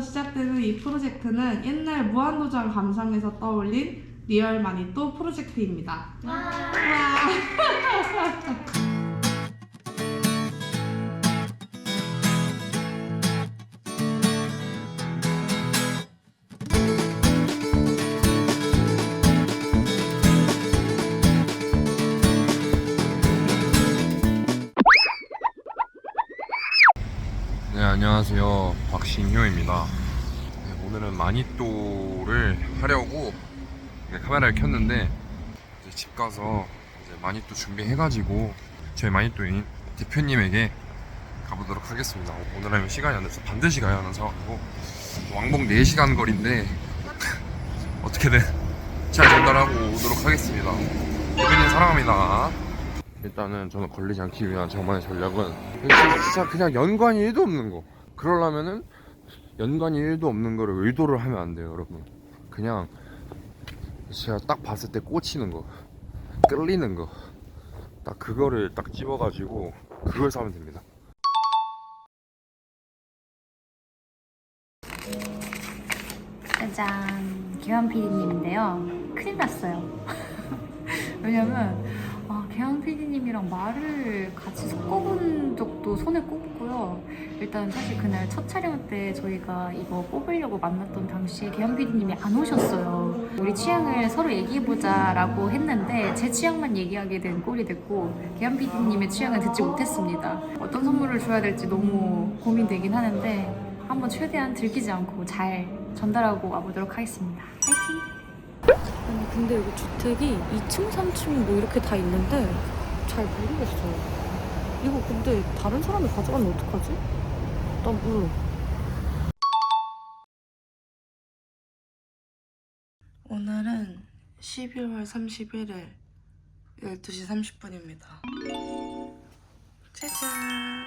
3월부터 시작되는 이 프로젝트는 옛날 무한도전 감상에서 떠올린 리얼 마니또 프로젝트입니다. 와. 네 안녕하세요 박신효입니다 네, 오늘은 마니또를 하려고 네, 카메라를 켰는데 이제 집 가서 이제 마니또 준비해가지고 저희 마니또인 대표님에게 가보도록 하겠습니다. 오늘은 시간이 안 돼서 반드시 가야 하는 상황이고 왕복 4시간 거리인데 어떻게든 잘 전달하고 오도록 하겠습니다. 대표님 사랑합니다. 일단은 저는 걸리지 않기 위한 저만의 전략은 진짜 그냥 연관이 1도 없는 거. 그러려면은 연관이 1도 없는 거를 의도를 하면 안 돼요 여러분. 그냥 제가 딱 봤을 때 꽂히는 거 끌리는 거 딱 그거를 딱 집어가지고 그걸 사면 됩니다. 짜잔. 개환 PD님인데요. 큰일 났어요. 왜냐면 아, 개환 PD님이랑 말을 같이 섞어본 적도 손에 꼽고요 일단 사실 그날 첫 촬영 때 저희가 이거 뽑으려고 만났던 당시에 개환 PD님이 안 오셨어요 우리 취향을 서로 얘기해보자 라고 했는데 제 취향만 얘기하게 된 꼴이 됐고 개환 PD님의 취향은 듣지 못했습니다 어떤 선물을 줘야 될지 너무 고민되긴 하는데 한번 최대한 들키지 않고 잘 전달하고 와보도록 하겠습니다. 파이팅! 아니 근데 여기 주택이 2층, 3층 뭐 이렇게 다 있는데 잘 모르겠어요. 이거 근데 다른 사람이 가져가면 어떡하지? 난 몰라. 오늘은 12월 31일 12시 30분입니다. 짜잔.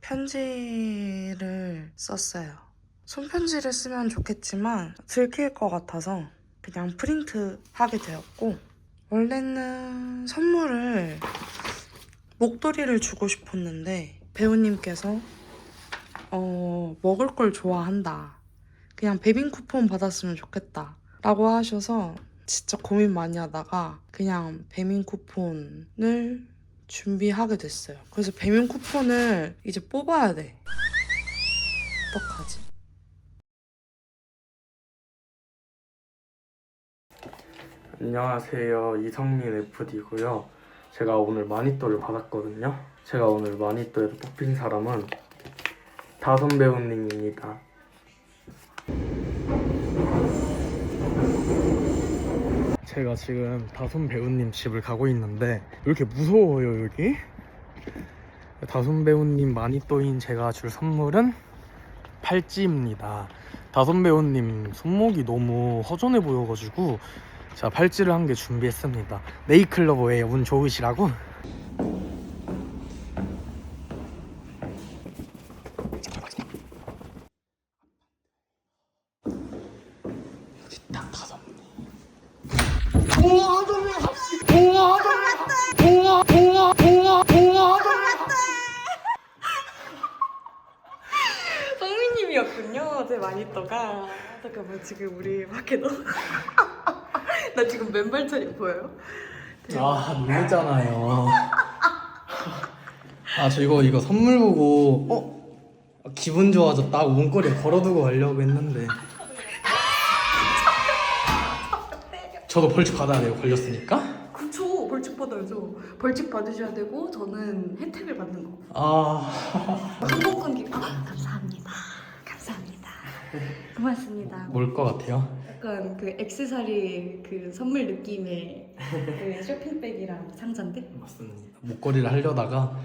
편지를 썼어요. 손편지를 쓰면 좋겠지만 들킬 것 같아서 그냥 프린트 하게 되었고 원래는 선물을 목도리를 주고 싶었는데 배우님께서 어, 먹을 걸 좋아한다. 그냥 배민 쿠폰 받았으면 좋겠다. 라고 하셔서 진짜 고민 많이 하다가 그냥 배민 쿠폰을 준비하게 됐어요. 그래서 배민 쿠폰을 이제 뽑아야 돼. 어떡하지? 안녕하세요. 이성민 FD고요. 제가 오늘 마니또를 받았거든요. 제가 오늘 마니또에서 뽑힌 사람은 다솜 배우님입니다. 제가 지금 다솜 배우님 집을 가고 있는데 왜 이렇게 무서워요 여기? 다솜 배우님 마니또인 제가 줄 선물은 팔찌입니다. 다솜 배우님 손목이 너무 허전해 보여가지고 자 팔찌를 한 개 준비했습니다 네이클로버에 운 좋으시라고 성민님이었군요. 제 마니또가. 잠깐만 지금 우리 밖에 너. 나 지금 맨발 차림 보여요? 아 놀랬잖아요 아 저 이거 이거 선물 보고 어? 기분 좋아서 딱 문고리에 걸어두고 가려고 했는데 저도 벌칙 받아야 돼요 걸렸으니까 그쵸. 벌칙 받아야죠. 벌칙 받으셔야 되고 저는 혜택을 받는 거. 아 항공 끊기. 아, 감사합니다. 감사합니다. 고맙습니다. 뭘 것 같아요? 약간 그 액세서리 그 선물 느낌의 그 쇼핑백이랑 상자인데? 맞습니다 목걸이를 하려다가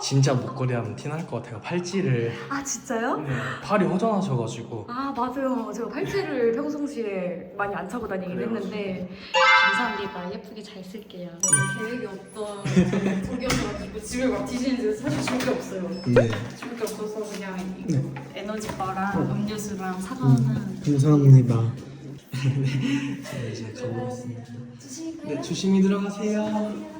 진짜 목걸이 하면 티 날 것 같아요 팔찌를 아 진짜요? 네, 팔이 허전하셔가지고 아 맞아요. 제가 팔찌를 평상시에 많이 안 차고 다니긴 했는데 감사합니다. 예쁘게 잘 쓸게요. 저는 계획이 없던 속이어가지고 집에 막 뒤지는데 사실 줄게 없어요. 네줄게 없어서 그냥 이거 에너지 바랑 음료수랑 사과는 감사합니다 네, 이제 가보겠습니다 네 조심히 들어가세요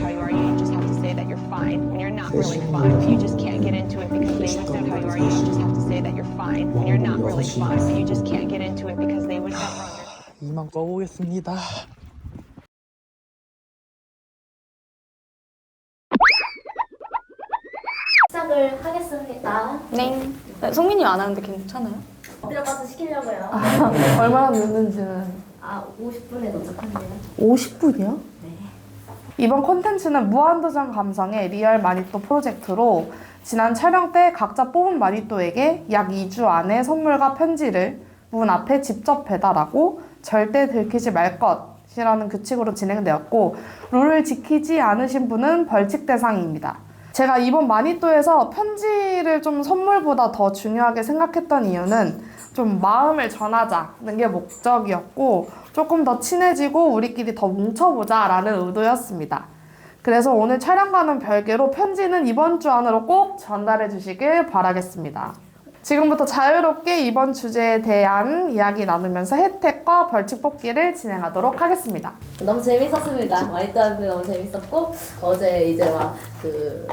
how you are. You just have to say that you're fine when you're not really fine. You just can't get into it because they wish out how you are. You just have to say that you're fine when you're not really fine. You just can't get into it because they were on your 이만 꺼보겠습니다. 시작을 하겠습니다. 네. 성민이 안 하는데 괜찮아요? 들어가서 시키려고요. 얼마나 늦는지는 아, 50분에 도착합니다. 50분이요? 이번 콘텐츠는 무한도전 감성의 리얼 마니또 프로젝트로 지난 촬영 때 각자 뽑은 마니또에게 약 2주 안에 선물과 편지를 문 앞에 직접 배달하고 절대 들키지 말 것이라는 규칙으로 진행되었고 룰을 지키지 않으신 분은 벌칙 대상입니다. 제가 이번 마니또에서 편지를 좀 선물보다 더 중요하게 생각했던 이유는 좀 마음을 전하자는 게 목적이었고 조금 더 친해지고 우리끼리 더 뭉쳐보자 라는 의도였습니다. 그래서 오늘 촬영과는 별개로 편지는 이번 주 안으로 꼭 전달해 주시길 바라겠습니다. 지금부터 자유롭게 이번 주제에 대한 이야기 나누면서 혜택과 벌칙 뽑기를 진행하도록 하겠습니다. 너무 재밌었습니다. 마이트 하는데 너무 재밌었고 어제 이제 막 그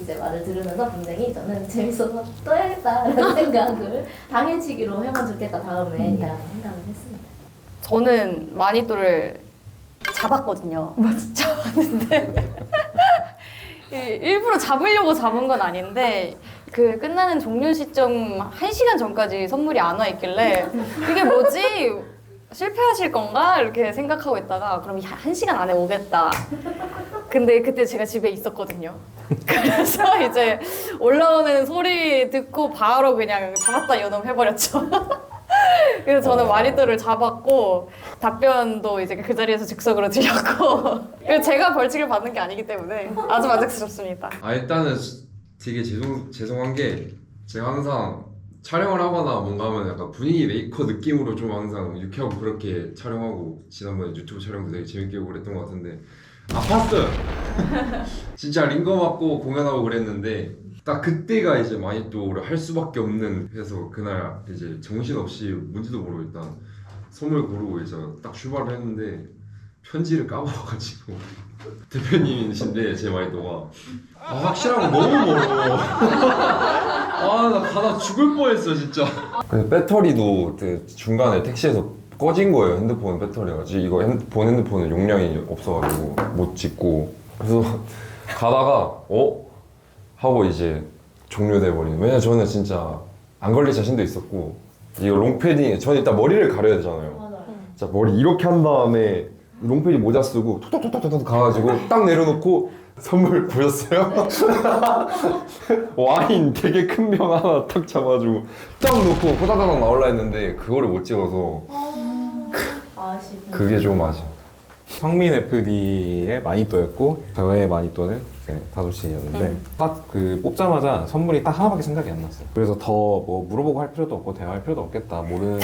이제 말을 들으면서 굉장히 저는 재밌어서 또 해야겠다라는 생각을 당일치기로 해면 좋겠다 다음에 이라는 생각을 했습니다. 저는 마니또를 잡았거든요. 잡았는데 이- 일부러 잡으려고 잡은 건 아닌데 그 끝나는 종료 시점 1시간 전까지 선물이 안 와 있길래 이게 뭐지? 실패하실 건가? 이렇게 생각하고 있다가 그럼 1시간 안에 오겠다. 근데 그때 제가 집에 있었거든요. 그래서 이제 올라오는 소리 듣고 바로 그냥 잡았다 연음 해버렸죠. 그래서 저는 마니또를 잡았고 답변도 이제 그 자리에서 즉석으로 드렸고 제가 벌칙을 받는 게 아니기 때문에 아주 만족스럽습니다. 아 일단은 되게 죄송 죄송한 게 제가 항상 촬영을 하거나 뭔가 하면 약간 분위기 메이커 느낌으로 좀 항상 유쾌하고 그렇게 촬영하고 지난번에 유튜브 촬영도 되게 재밌게 하고 그랬던 것 같은데 아팠어요. 진짜 링거 맞고 공연하고 그랬는데 딱 그때가 이제 마니또를 할 수밖에 없는 해서 그날 이제 정신없이 뭔지도 모르고 일단 선물 고르고 이제 딱 출발을 했는데 편지를 까먹어가지고. 대표님이신데 제 마니또가 아 확실한 거 너무 멀어. 아나 가다 죽을 뻔했어 진짜. 근데 배터리도 그 중간에 택시에서 꺼진 거예요 핸드폰 배터리가. 지금 이거 핸드폰 핸드폰은 용량이 없어가지고 못 찍고. 그래서 가다가 어? 하고 이제 종료돼 버리는. 왜냐 저는 진짜 안 걸릴 자신도 있었고. 이거 롱패딩에 저는 일단 머리를 가려야 되잖아요. 맞아요. 자 머리 이렇게 한 다음에 롱패딩 모자 쓰고 톡톡톡톡톡 가가지고 딱 내려놓고 선물 보셨어요? 와인 되게 큰 병 하나 딱 잡아주고 딱 놓고 호다다닥 나올라 했는데 그거를 못 찍어서 아쉽네. 그게 좀 아쉬워 성민 FD의 마니또였고 저의 마니또는 이제 다솔씨였는데 딱그 뽑자마자 선물이 딱 하나밖에 생각이 안 났어요. 그래서 더 뭐 물어보고 할 필요도 없고 대화할 필요도 없겠다. 모르는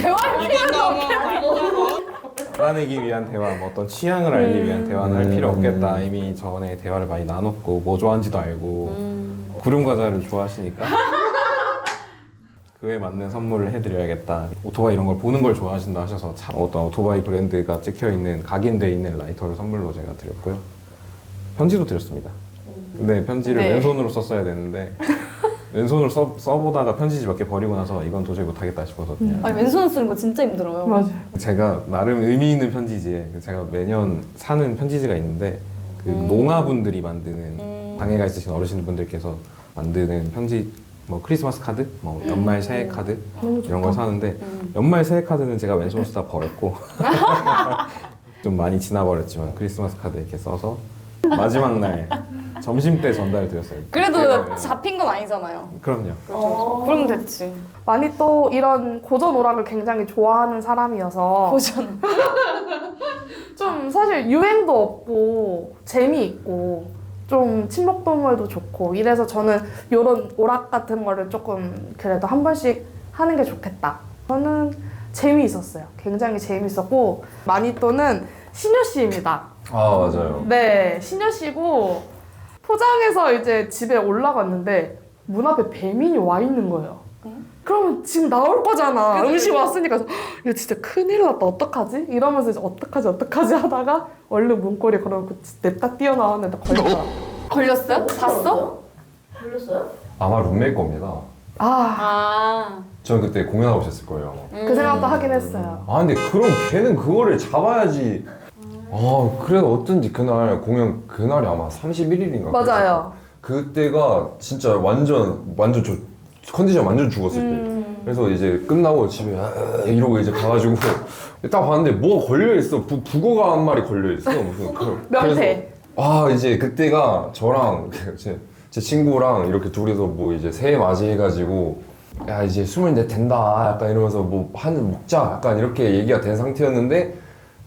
알아내기 위한 대화, 뭐 어떤 취향을 알기 위한 대화는 할 필요 없겠다. 이미 전에 대화를 많이 나눴고 뭐 좋아하는지도 알고 구름 과자를 좋아하시니까 그에 맞는 선물을 해드려야겠다. 오토바이 이런 걸 보는 걸 좋아하신다 하셔서 참 어떤 오토바이 브랜드가 찍혀 있는 각인돼 있는 라이터를 선물로 제가 드렸고요. 편지도 드렸습니다. 근데 편지를 네. 왼손으로 썼어야 되는데 왼손으로 써, 써보다가 편지지 몇 개 버리고 나서 이건 도저히 못하겠다 싶어서 그냥. 아니 왼손 쓰는 거 진짜 힘들어요. 맞아요. 제가 나름 의미 있는 편지지에 제가 매년 사는 편지지가 있는데 그 농아분들이 만드는 장애가 있으신 어르신분들께서 만드는 편지 뭐 크리스마스 카드, 뭐 연말 새해 카드 이런 걸 사는데 연말 새해 카드는 제가 왼손 쓰다 버렸고 좀 많이 지나버렸지만 크리스마스 카드 이렇게 써서 마지막 날 점심 때 전달 드렸어요. 그래도 네. 잡힌 건 아니잖아요. 그럼요. 그럼 됐지. 많이 또 이런 고전 오락을 굉장히 좋아하는 사람이어서 고전. 좀 사실 유행도 없고 재미있고 좀 친목동물도 좋고 이래서 저는 이런 오락 같은 거를 조금 그래도 한 번씩 하는 게 좋겠다. 저는 재미있었어요. 굉장히 재미있었고 마니또는 신효 씨입니다. 아 맞아요 네, 신효 씨고 포장해서 이제 집에 올라갔는데 문 앞에 배민이 와 있는 거예요. 그러면 지금 나올 거잖아. 음식 왔으니까 그래서, "헉, 이거 진짜 큰일 났다. 어떡하지? 이러면서 이제 어떡하지 어떡하지 하다가 얼른 문고리 걸어놓고 냅다 뛰어나왔는데 걸렸더라. 걸렸어요? 봤어? 걸렸어요? 아마 룸메일 겁니다. 아, 아. 저는 그때 공연하고 있었을 거예요. 그 생각도 하긴 했어요. 아 근데 그럼 걔는 그거를 잡아야지. 아 그래도 어쩐지 그날 공연 그날이 아마 31일인가. 맞아요. 그때가 진짜 완전 완전 저 컨디션 완전 죽었을 때. 음. 그래서 이제 끝나고 집에 아, 이러고 이제 가가지고 딱 봤는데 뭐가 걸려 있어. 부, 북어가 한 마리 걸려 있어. 무슨 그, 명태. 아 이제 그때가 저랑 제, 제 친구랑 이렇게 둘이서 뭐 이제 새해 맞이해가지고 야 이제 스물넷 된다 약간 이러면서 뭐 한 먹자 약간 이렇게 얘기가 된 상태였는데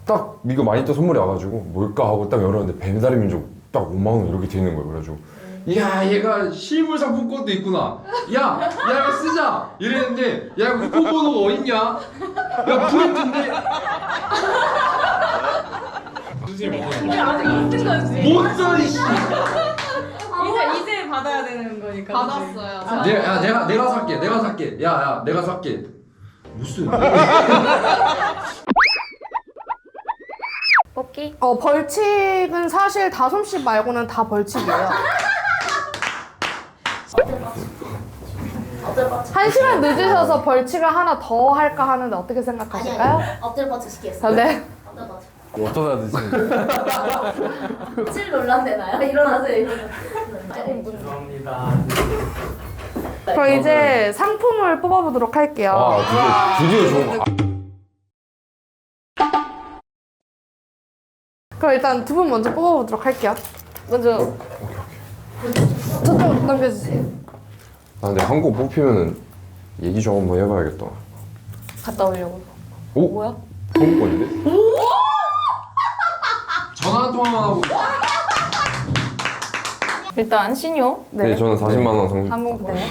딱 이거 많이 또 선물이 와가지고 뭘까 하고 딱 열었는데 배달의 민족 딱 5만 원 이렇게 돼 있는 거예요 그래가지고 야 얘가 실물 상품권도 있구나 야 야 이거 쓰자 이랬는데 야 이거 후보번호가 어딨냐 야 프린트인데 근데 아직 못 뜬거지. 뭔 소리 씨 이제 이제 받아야 되는 거니까. 받았어요. 내가, 야, 내가 내가 살게. 내가 살게. 야, 야, 내가 살게. 무슨? 뽑기? 어, 벌칙은 사실 다솜씨 말고는 다 벌칙이에요. 엎드려 뻗쳐. 한 시간 늦으셔서 벌칙을 하나 더 할까 하는데 어떻게 생각하실까요? 엎드려 뻗쳐 아, 시키겠어요. 네. 엎드려 뻗쳐. 어쩌다 드시는 질 논란되나요? 일어나세요. 일어나세요. 죄송합니다. 그럼 이제 상품을 뽑아보도록 할게요. 아 드디어 드디어 좋은 거 그럼 일단 두 분 먼저 뽑아보도록 할게요. 먼저 저쪽 넘겨주세요. 아 근데 한 곡 뽑히면은 얘기 좀 한번 해봐야겠다 갔다 오려고. 오? 뭐야? 한국권인데? 전화 한 통화만 하고. 일단 신요. 네, 저는 40만 원 상품 한국 네.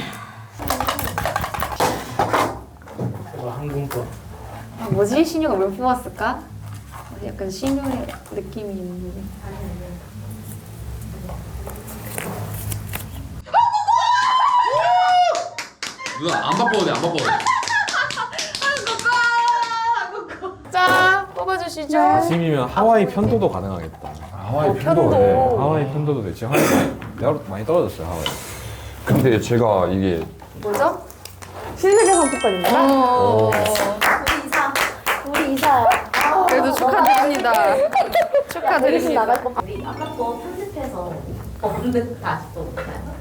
아, 뭐지? 신요가 왜 뽑았을까? 약간 신요의 느낌이 있는데. 누나 안 바꿔도 돼. 안 바꿔도 돼. 자, 뽑아주시죠. 아침이면 하와이 편도도 가능하겠다 하와이 어, 편도. 네. 하와이 편도도 돼 지금 하와이 많이, 내가 많이 떨어졌어요 하와이 근데 제가 이게 뭐죠? 신세계 상품권입니다. 어. 우리 이사. 우리 이사. 아, 그래도 축하드립니다. 축하드립니다. 나갈 법. 우리 아까 거 편집해서 없는 다시 뽑을까요?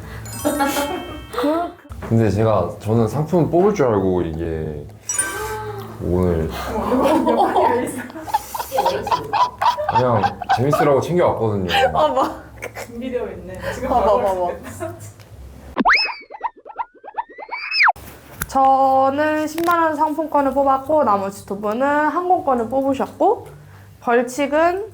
근데 제가 저는 상품 뽑을 줄 알고 이게 오늘 그냥 재밌으라고 챙겨왔거든요 준비되어 있네. 지금 봐봐, 봐봐. 저는 10만원 상품권을 뽑았고, 나머지 두 분은 항공권을 뽑으셨고, 벌칙은